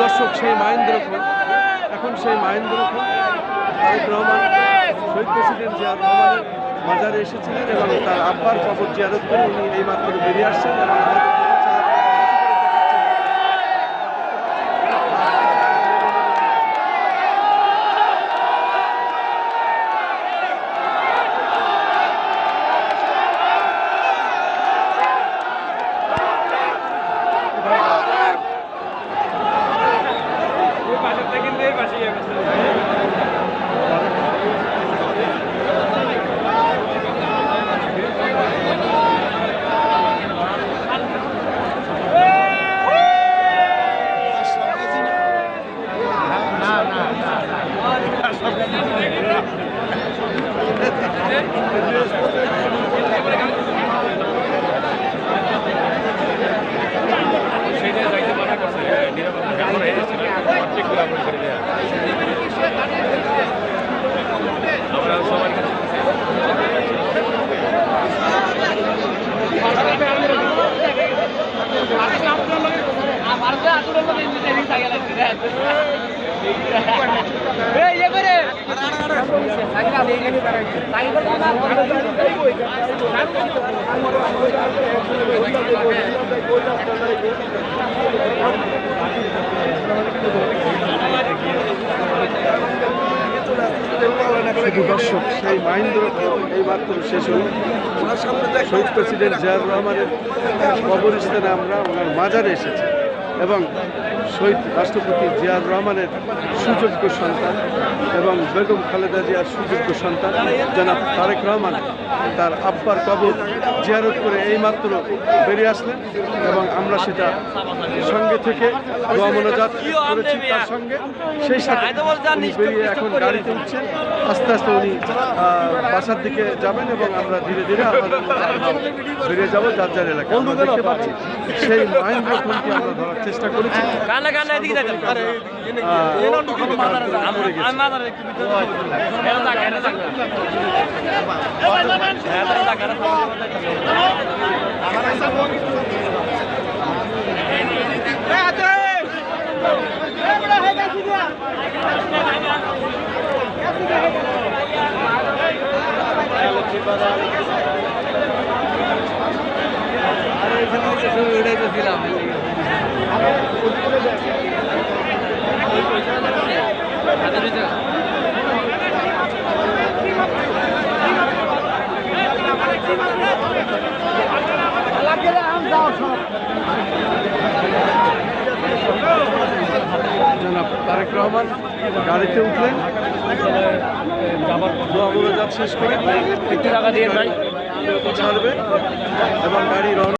দর্শক সেই মাহেন্দ্র খান এখন সেই মাহেন্দ্র খান রহমান, শহীদ প্রেসিডেন্ট জিয়াউর রহমানের মাজারে এসেছিলেন এবং তার আব্বার কবর জিয়ারত করে উনি এই মাত্র বেরিয়ে আসছেন এবং しいよ。শুধু দর্শক সেই মাহেন্দ্র এই মাত্র শেষ হল। শহীদ প্রেসিডেন্ট জিয়াউর রহমানের কবরস্থানে আমরা ওনার মাজারে এসেছি। এবং শহীদ রাষ্ট্রপতি জিয়াউর রহমানের সুযোগ্য সন্তান এবং বেগম খালেদা জিয়ার সুযোগ্য সন্তান জনাব তারেক রহমান, তার আব্বার কবর জিয়ারত করে এইমাত্র বেরিয়ে আসলেন এবং আমরা সেটা সঙ্গে থেকে দোয়া মনোজাত করেছি তার সঙ্গে। সেই সাথে বেরিয়ে এখন গাড়িতে উঠছেন। আস্তে আস্তে উনি বাসার দিকে যাবেন এবং আমরা ধীরে ধীরে বেরিয়ে যাব, যার যার এলাকা পাচ্ছি। সেই মাহেন্দ্র ফোনটি আমরা ধরার চেষ্টা করেছি। কান্না কান্না এদিকে যাইতে আহ, মরে গেছে। আমি মাথার একটু ভিতরে এটা থাক এটা থাক এটা থাক এটা এটাই তো ছিলাম। তারেক রহমান, গাড়িতে উঠলেন। দোয়া মোনাজাত শেষ করে। একটু টাকা দিয়ে ভাই, ছাড়বে এবং গাড়ি রওনা